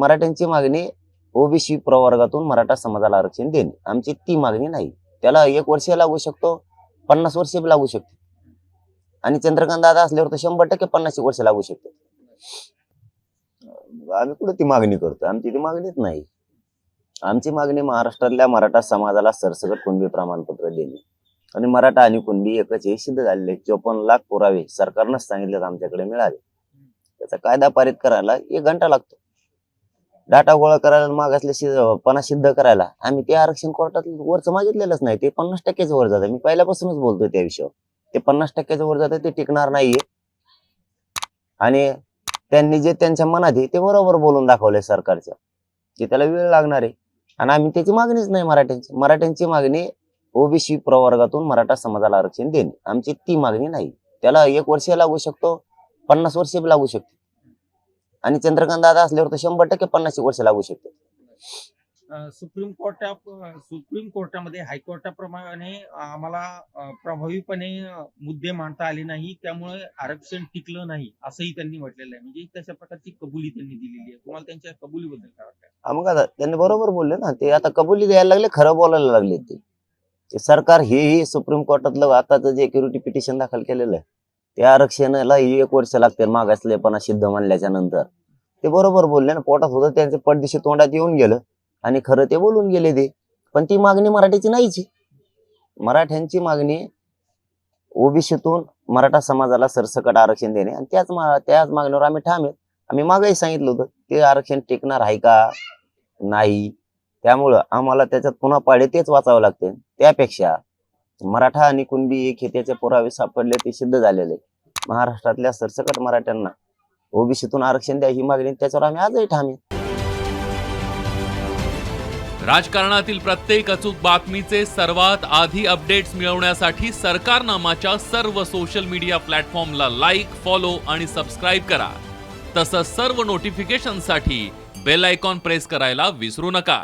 मराठ्यांची मागणी ओबीसी प्रवर्गातून मराठा समाजाला आरक्षण देणे. आमची ती मागणी नाही. त्याला एक वर्ष लागू शकतो पन्नास वर्ष बी लागू शकते. आणि चंद्रकांत दादा असल्यावर तर शंभर टक्के पन्नास वर्ष लागू शकते. आम्ही कुठं ती मागणी करतो आमची ती मागणीच नाही. आमची मागणी महाराष्ट्रातल्या मराठा समाजाला सरसकट कुणबी प्रमाणपत्र देणे. आणि मराठा आणि कुणबी एकच हे सिद्ध झालेले चोपन्न लाख पुरावे सरकारनंच सांगितले तर आमच्याकडे मिळाले त्याचा कायदा पारित करायला एक घंटा लागतो. डाटा गोळा करायला मागासले पणा सिद्ध करायला. आम्ही ते आरक्षण कोर्टात वरचं मागितलेलंच नाही. ते पन्नास टक्क्याच्या वर जातं. मी पहिल्यापासूनच बोलतोय त्या विषयावर. ते पन्नास टक्क्याच्या वर जातं ते टिकणार नाहीये. आणि त्यांनी जे त्यांच्या मनात आहे ते बरोबर बोलून दाखवले सरकारच्या की त्याला वेळ लागणार आहे. आणि आम्ही त्याची मागणीच नाही मराठ्यांची. मराठ्यांची मागणी ओबीसी प्रवर्गातून मराठा समाजाला आरक्षण देणे. आमची ती मागणी नाही. त्याला एक वर्ष लागू शकतो पन्नास वर्ष लागू शकतो. आणि चंद्रकांत दादा असल्यावर तर शंभर टक्के पन्नास एक वर्ष लागू शकते. सुप्रीम कोर्टा सुप्रीम कोर्टामध्ये हायकोर्टाप्रमाणे आम्हाला प्रभावीपणे मुद्दे मांडता आले नाही. त्यामुळे आरक्षण टिकलं नाही असंही त्यांनी म्हटलेलं आहे. म्हणजे तशा प्रकारची कबुली त्यांनी दिलेली आहे. तुम्हाला त्यांच्या कबुलीबद्दल काय वाटतं? मग आता त्यांनी बरोबर बोलले ना. ते आता कबुली द्यायला लागले खरं बोलायला लागले ते. सरकार हे हे सुप्रीम कोर्टातलं आताचं जे क्युरिटी पिटिशन दाखल केलेलं आहे त्या आरक्षणाला एक वर्ष लागते मागासलेपणा सिद्ध मानल्याच्या नंतर. ते बरोबर बोलले ना पोटात होतं त्यांचं पडदिशी तोंडात येऊन गेलं. आणि खरं ते बोलून गेले ते. पण ती मागणी मराठीची नाहीच मराठ्यांची मागणी ओबीसीतून मराठा समाजाला सरसकट आरक्षण देणे. आणि त्याच मा- त्याच मागणीवर आम्ही ठाम आहेत. आम्ही मागही सांगितलं होतं ते आरक्षण टिकणार आहे का? नाही. त्यामुळं आम्हाला त्याच्यात पुन्हा पाडे तेच वाचावं लागते. त्यापेक्षा मराठा आणि कुणबी एक हे त्याचे पुरावे सापडले ते सिद्ध झालेले. महाराष्ट्रातल्या सरसकट मराठ्यांना ओबीसीतून आरक्षण द्या ही मागणी त्याच्यावर आम्ही आजही ठामे राजकारणातील प्रत्येक अचूक बातमीचे सर्वात आधी अपडेट्स मिळवण्यासाठी सरकारनामाच्या सर्व सोशल मीडिया प्लॅटफॉर्मला लाईक फॉलो आणि सबस्क्राईब करा. तसंच सर्व नोटिफिकेशनसाठी बेल आयकॉन प्रेस करायला विसरू नका.